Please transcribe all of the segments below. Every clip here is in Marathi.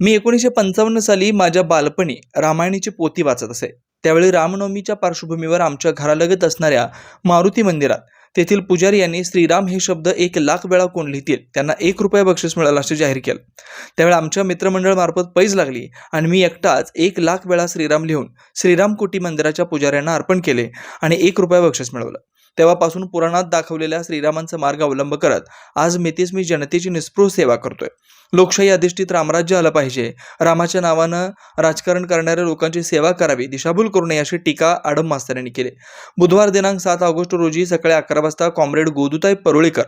मी एकोणीसशे पंचावन्न साली माझ्या बालपणी रामायणीची पोती वाचत असे. त्यावेळी रामनवमीच्या पार्श्वभूमीवर आमच्या घरालगत असणाऱ्या मारुती मंदिरात तेथील पुजारी यांनी श्रीराम हे शब्द एक लाख वेळा कोण लिहितील? त्यांना एक रुपया बक्षीस मिळालं असे जाहीर केलं. त्यावेळी आमच्या मित्रमंडळामार्फत पैज लागली आणि मी एकटाच एक लाख वेळा श्रीराम लिहून श्रीराम कोटी मंदिराच्या पुजाऱ्यांना अर्पण केले आणि एक रुपया बक्षीस मिळवलं. तेव्हापासून पुराणात दाखवलेल्या श्रीरामांचा मार्ग अवलंब करत आज मितीस मी जनतेची निस्पृह सेवा करतोय. लोकशाही अधिष्ठित रामराज्य आलं पाहिजे. रामाच्या नावानं राजकारण करणाऱ्या लोकांची सेवा करावी दिशाभूल करू नये अशी टीका आडम मास्तर यांनी केली. बुधवार दिनांक सात ऑगस्ट रोजी सकाळी अकरा वाजता कॉम्रेड गोदुताई परुळेकर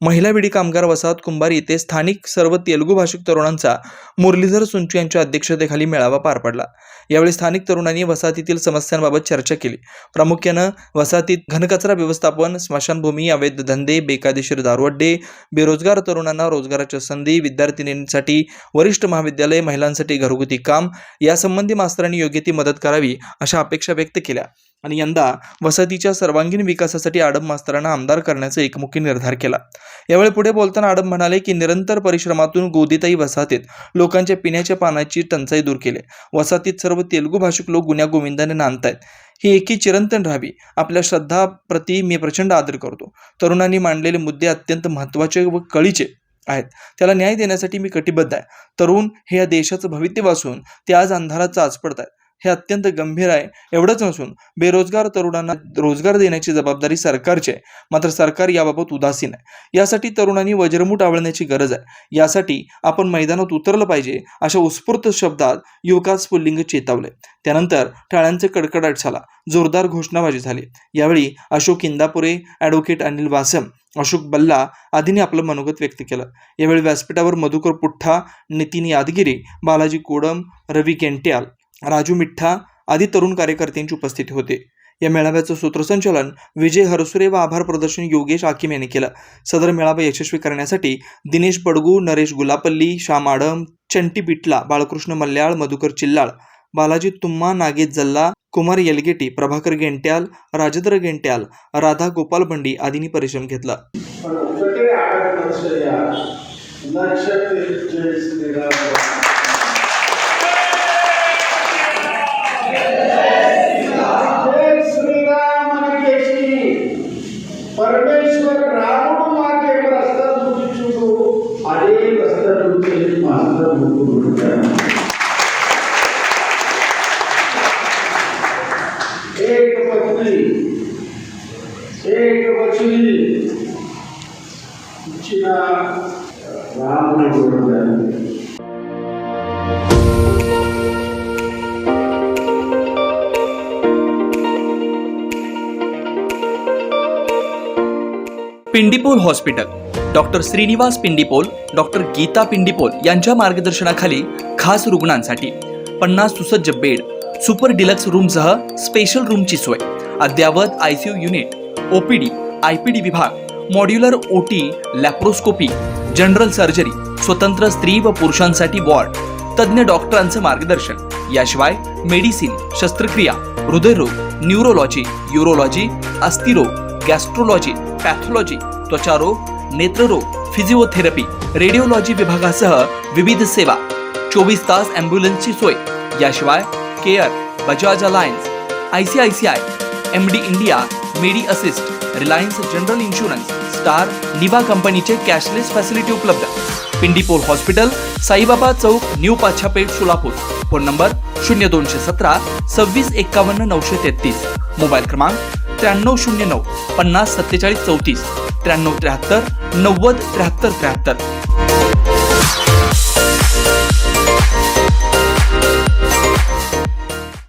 महिला विडी कामगार वसाहत कुंभार येथे स्थानिक सर्व तेलुगू भाषिक तरुणांचा मुरलीधर सुंचू यांच्या अध्यक्षतेखाली मेळावा पार पडला. यावेळी स्थानिक तरुणांनी वसाहतीतील समस्यांबाबत चर्चा केली. प्रामुख्यानं वसाहतीत घनकचरा व्यवस्थापन स्मशानभूमी अवैध धंदे बेकायदेशीर दारुअड्डे बेरोजगार तरुणांना रोजगाराच्या संधी विद्यार्थिनींसाठी वरिष्ठ महाविद्यालय महिलांसाठी घरगुती काम यासंबंधी मास्तरांनी योग्य ती मदत करावी अशा अपेक्षा व्यक्त केल्या. आणि यंदा वसतीच्या सर्वांगीण विकासासाठी आडम मास्तरांना आमदार करण्याचा एकमुखी निर्धार केला. यावेळी पुढे बोलताना आडम म्हणाले की निरंतर परिश्रमातून गोदीताई वसाहतीत लोकांच्या पिण्याच्या पाण्याची टंचाई दूर केली. वसाहतीत सर्व तेलुगू भाषिक लोक गुन्ह्या गोविंदाने नांदतायत. ही एकी चिरंतन राहावी. आपल्या श्रद्धाप्रती मी प्रचंड आदर करतो. तरुणांनी मांडलेले मुद्दे अत्यंत महत्त्वाचे व कळीचे आहेत. त्याला न्याय देण्यासाठी मी कटिबद्ध आहे. तरुण हे या देशाचं भवितव्य असून ते आज अंधारात चाच पडत आहेत हे अत्यंत गंभीर आहे. एवढंच नसून बेरोजगार तरुणांना रोजगार देण्याची जबाबदारी सरकारची आहे. मात्र सरकार याबाबत उदासीन आहे. यासाठी तरुणांनी वज्रमूठ आवळण्याची गरज आहे. यासाठी आपण मैदानात उतरलं पाहिजे अशा उत्स्फूर्त शब्दात युवकास पुल्लिंग चेतावले त्यानंतर टाळ्यांचे कडकडाट झाला. जोरदार घोषणाबाजी झाली. यावेळी अशोक इंदापुरे ॲडव्होकेट अनिल वासम अशोक बल्ला आदींनी आपलं मनोगत व्यक्त केलं. यावेळी व्यासपीठावर मधुकर पुठ्ठा नितीन यादगिरी बालाजी कोडम रवी केंट्याल राजू मिठ्ठा आदी तरुण कार्यकर्त्यांची उपस्थिती होते. या मेळाव्याचं सूत्रसंचालन विजय हरसुरे व आभार प्रदर्शन योगेश आकिम यांनी केलं. सदर मेळावा यशस्वी करण्यासाठी दिनेश पडगू नरेश गुलापल्ली श्याम आडम चंटी बिटला बाळकृष्ण मल्याळ मधुकर चिल्लाळ बालाजी तुम्मा नागेश जल्ला कुमार येलगेटी प्रभाकर गेंट्याल राजेंद्र गेंट्याल राधा गोपाल बंडी आदींनी परिश्रम घेतला. एक एक वचनी इच्छिता राम जोडल्या Pindipol hospital. Doctor Shrinivas Pindipol doctor Geeta Pindipol यांच्या मार्गदर्शनाखाली खास रुग्णांसाठी पन्नास सुसज्ज बेड सुपर डिलक्स रूमसह स्पेशल रूमची सोय. अद्ययावत आयसीयू युनिट ओपीडी आयपीडी विभाग modular OT laparoscopy general surgery स्वतंत्र स्त्री व पुरुषांसाठी वॉर्ड तज्ज्ञ डॉक्टरांचं मार्गदर्शन. याशिवाय मेडिसिन शस्त्रक्रिया हृदयरोग न्यूरोलॉजी युरोलॉजी अस्थिरोग गॅस्ट्रोलॉजी पॅथॉलॉजी त्वचारोग नेत्ररोग फिजिओथेरपी रेडिओलॉजी विभागासह विविध सेवा चोवीस तास ॲम्ब्युलन्सची सोय. याशिवाय care Bajaj Allianz I C I C I M D India medi assist Reliance general insurance star Niva कंपनीचे कॅशलेस फॅसिलिटी उपलब्ध. Pindipol hospital Saibaba Chowk new Pachhapeth Solapur phone number शून्य दोनशे सतरा सव्वीस एक्कावन्न नऊशे तेहतीस. मोबाईल क्रमांक त्र्याण्णव शून्य नऊ पन्नास सत्तेचाळीस चौतीस त्र्याण्णव त्र्याहत्तर नव्वद त्र्याहत्तर त्र्याहत्तर.